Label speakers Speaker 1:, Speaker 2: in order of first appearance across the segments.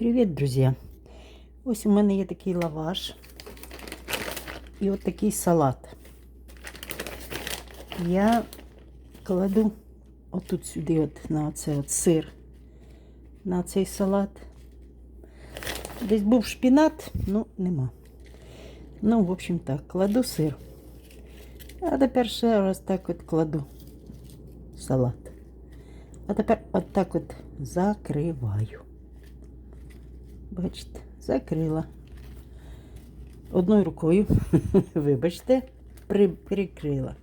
Speaker 1: Привіт, друзі! Ось у мене є такий лаваш і от такий салат. Я кладу отут сюди, от на оце от сир, на цей салат. Десь був шпінат, ну нема. Ну, в общем так, кладу сир. А тепер ще раз так от кладу салат. А тепер от так от закриваю. Бачите, закрила. Одною рукою, вибачте, прикрила.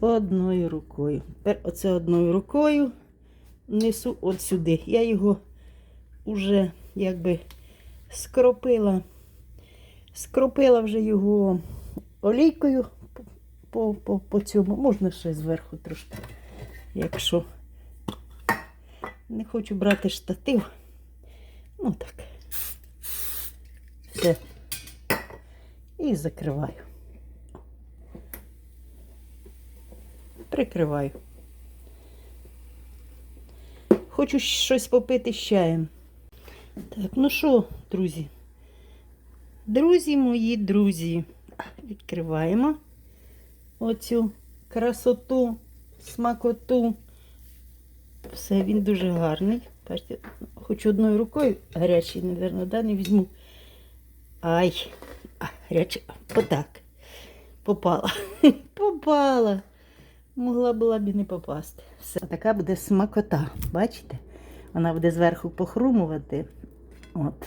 Speaker 1: Одною рукою. Тепер оце одною рукою несу от сюди. Я його вже якби скропила. Скропила вже його олійкою по, по, по цьому. Можна ще зверху трошки, якщо не хочу брати штатив. Ну так. Все. І закриваю. Прикриваю. Хочу щось попити з чаєм. Так, ну що, друзі? Друзі мої, друзі, відкриваємо оцю красоту, смакоту. Все, він дуже гарний. Бачите, хоч одною рукою гарячий, мабуть, да, не візьму. Ай, а, гарячий, отак. Попала. Попала. Могла була б і не попасти. Все. Така буде смакота. Бачите? Вона буде зверху похрумувати. От.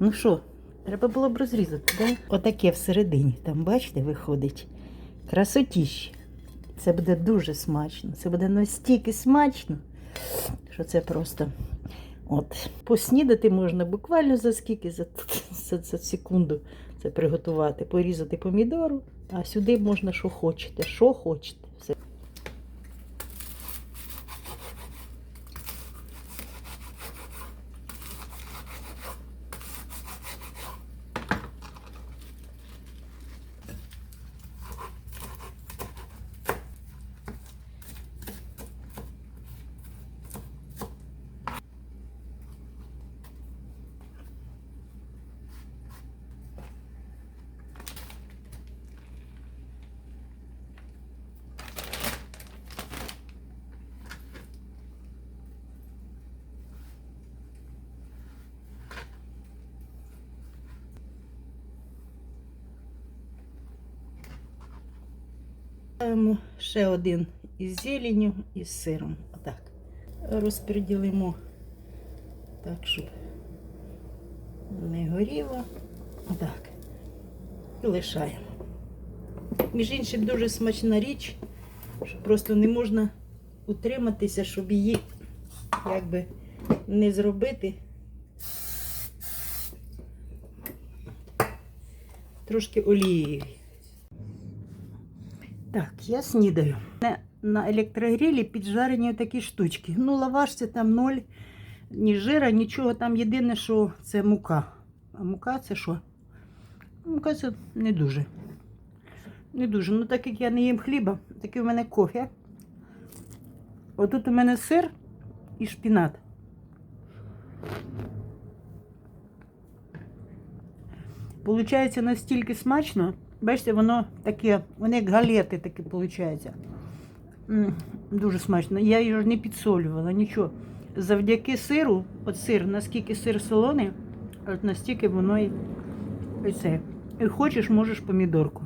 Speaker 1: Ну що, треба було б розрізати, да? Отаке всередині. Там, бачите, виходить. Красотіще. Це буде дуже смачно. Це буде настільки смачно, що це просто. От. Поснідати можна буквально за скільки, за, за, за секунду це приготувати, порізати помідору, а сюди можна що хочете, що хочете. Все. Ще один із зеленю і з сиром. Отак. Розподілимо так, щоб не горіло. Отак. І лишаємо. Між іншим, дуже смачна річ, що просто не можна утриматися, щоб її якби не зробити. Трошки олією. Так, я снідаю. На- електрогрілі піджарені такі штучки. Ну, лаваш це там ноль, ні жира, нічого. Там єдине, що це мука. А мука це що? Мука це не дуже. Не дуже. Ну, так як я не їм хліба, так і в мене кофе. Отут у мене сир і шпінат. Получається настільки смачно. Бачите, воно таке, воно як галети таке виходить. Дуже смачно. Я ж не підсолювала, нічого. Завдяки сиру, от сир, наскільки сир солоний, от настільки воно і, і це. І хочеш, можеш помідорку.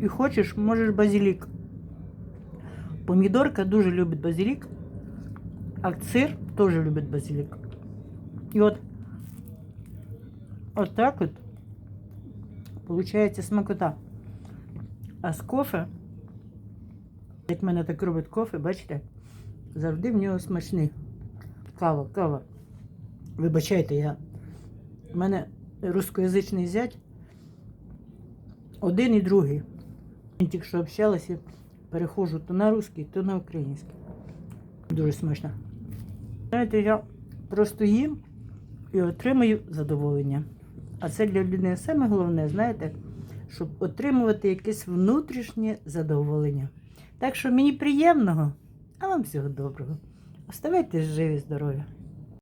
Speaker 1: І хочеш, можеш базилік. Помідорка дуже любить базилік, а сир теж любить базилік. І от От так от получається смакота. А з кофе, як мене так робить кофе, бачите, завжди в нього смачний. Кава, кава. Вибачайте, я. У мене рускоязичний зять один і другий. Ми тільки що общалися, переходжу то на русський, то на український. Дуже смачно. Знаєте, я просто їм і отримую задоволення. А це для людини саме головне, знаєте, щоб отримувати якесь внутрішнє задоволення. Так що мені приємного, а вам всього доброго. Оставайтесь живі, здорові.